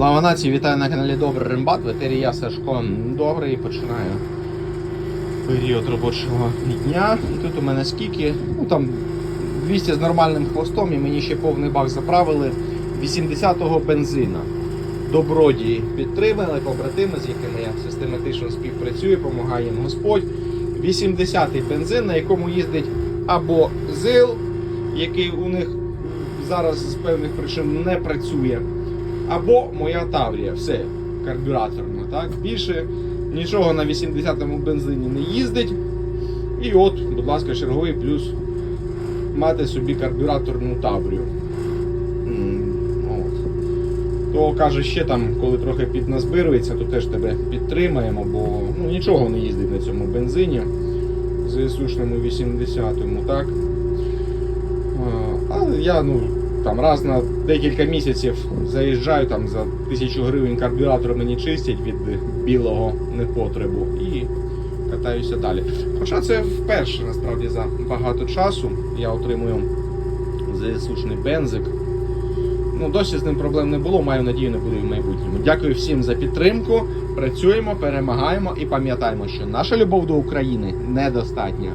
Слава нації, вітаю на каналі Добрий Рембат. В етері я Сашко Добрий. Починаю період робочого дня. І тут у мене скільки? Ну там 200 з нормальним хвостом і мені ще повний бак заправили 80-го бензина. Добродії підтримали, побратими, з якими я систематично співпрацюю, допомагає їм Господь. 80-й бензин, на якому їздить або ЗИЛ, який у них зараз з певних причин не працює, або моя Таврія. Все, карбюраторна. Так? Більше нічого на 80-му бензині не їздить. І от, будь ласка, черговий плюс мати собі карбюраторну Таврію. То каже, ще там, коли трохи підназбирується, то теж тебе підтримаємо, бо ну, нічого не їздить на цьому бензині. ЗСУшному 80-му, так? Але я ну, там раз на декілька місяців заїжджаю там за тисячу гривень карбюратор мені чистять від білого непотребу і катаюся далі. Хоча це вперше насправді за багато часу я отримую ЗСУшний бензик. Ну, досі з ним проблем не було, маю надію, не буде в майбутньому. Дякую всім за підтримку. Працюємо, перемагаємо і пам'ятаємо, що наша любов до України недостатня.